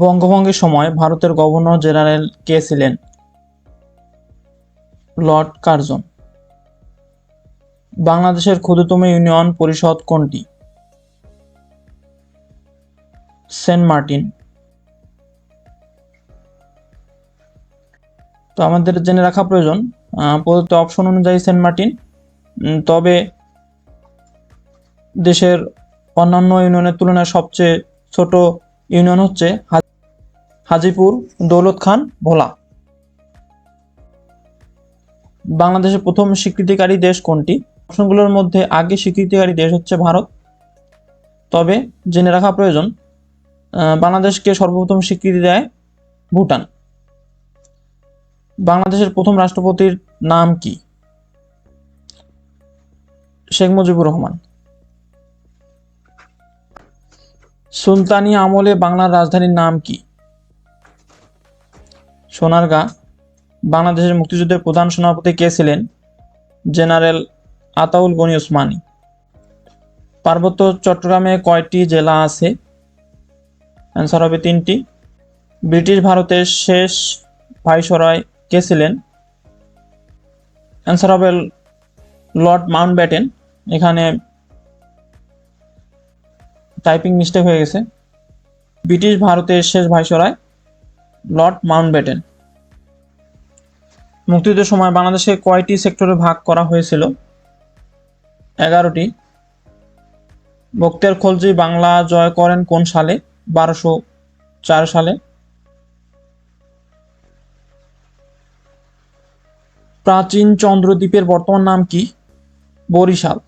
বঙ্গভঙ্গের সময় ভারতের governor general কে ছিলেন? Lord Curzon. বাংলাদেশের ক্ষুদ্রতম ইউনিয়ন পরিষদ কোনটি? Saint Martin. তো আমাদের জেনে রাখা প্রয়োজন প্রদত্ত অপশন অনুযায়ী সেন্ট মার্টিন তবে দেশের অন্যান্য ইউনিয়নের তুলনায় সবচেয়ে ছোট ইউনিয়ন হচ্ছে হাজিপুর দৌলত খান ভোলা। বাংলাদেশের প্রথম স্বীকৃতিকারী দেশ কোনটি? অপশনগুলোর মধ্যে আগে স্বীকৃতিকারী দেশ হচ্ছে ভারত। তবে জেনে রাখা প্রয়োজন বাংলাদেশকে সর্বপ্রথম স্বীকৃতি দেয় ভুটান। বাংলাদেশের প্রথম রাষ্ট্রপতির নাম কি? শেখ মুজিবুর রহমান। সুলতানি আমলে বাংলার রাজধানীর নাম কি? সোনারগাঁ বাংলাদেশের মুক্তিযুদ্ধের প্রধান সেনাপতি কে ছিলেন? জেনারেল আতাউল গনি ওসমানী। পার্বত্য চট্টগ্রামে কয়টি জেলা আছে? অ্যান্সার হবে তিনটি। ব্রিটিশ ভারতের শেষ ভাইসরয় কে ছিলেন? অ্যান্সার হবে লর্ড মাউন্ট ব্যাটেন এখানে টাইপিং মিস্টেক হয়ে গেছে। ব্রিটিশ ভারতের শেষ ভাইসরয় লর্ড মাউন্ট ব্যাটেন মুক্তিযুদ্ধের সময় বাংলাদেশে কয়টি সেক্টরে ভাগ করা হয়েছিল? এগারোটি। বক্তিয়ার খলজি, বাংলা জয় করেন কোন সালে? বারোশো চার সালে। প্রাচীন চন্দ্রদ্বীপের বর্তমান নাম কি? বরিশাল।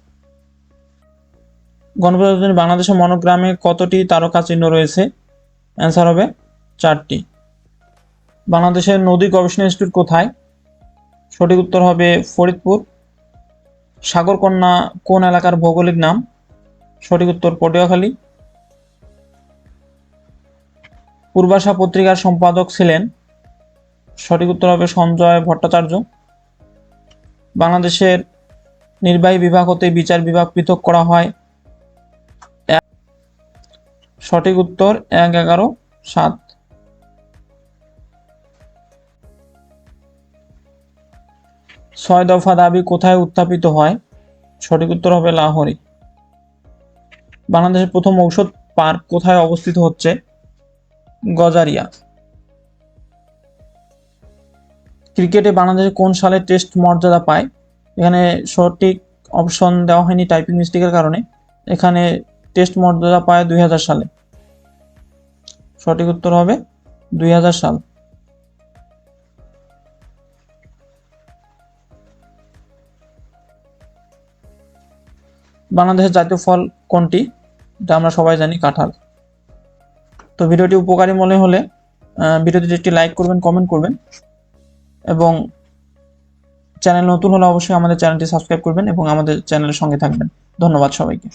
গণপ্রজাতন্ত্রী বাংলাদেশের মনোগ্রামে কতটি তারকা চিহ্ন রয়েছে? অ্যান্সার হবে চারটি। বাংলাদেশের নদী গবেষণা ইনস্টিটিউট কোথায়? সঠিক উত্তর হবে ফরিদপুর। সাগরকন্যা কোন এলাকার ভৌগোলিক নাম? সঠিক উত্তর পটুয়াখালী। পূর্বাশা পত্রিকার সম্পাদক ছিলেন। সঠিক উত্তর হবে সঞ্জয় ভট্টাচার্য। বাংলাদেশের নির্বাহী বিভাগ হতে বিচার বিভাগ পৃথক করা হয় সঠিক উত্তর এক এগারো সাত। ছয় দফা দাবি কোথায় উত্থাপিত হয়? সঠিক উত্তর হবে লাহোরে। বাংলাদেশের প্রথম ঔষধ পার্ক কোথায় অবস্থিত হচ্ছে? গজারিয়া। ক্রিকেটে বাংলাদেশে কোন সালে টেস্ট মর্যাদা পায়? এখানে সঠিক অপশন দেওয়া হয়নি টাইপিং মিস্টেকের কারণে। এখানে টেস্ট মর্যাদা পায় দুই হাজার সালে। সঠিক উত্তর হবে দুই হাজার সাল। বাংলাদেশের জাতীয় ফল কোনটি? এটা আমরা সবাই জানি, কাঁঠাল। তো ভিডিওটি উপকারী মনে হলে ভিডিওটি একটি লাইক করবেন কমেন্ট করবেন। এবং চ্যানেল নতুন হলে অবশ্যই আমাদের চ্যানেলটি সাবস্ক্রাইব করবেন এবং আমাদের চ্যানেলের সঙ্গে থাকবেন। ধন্যবাদ সবাইকে।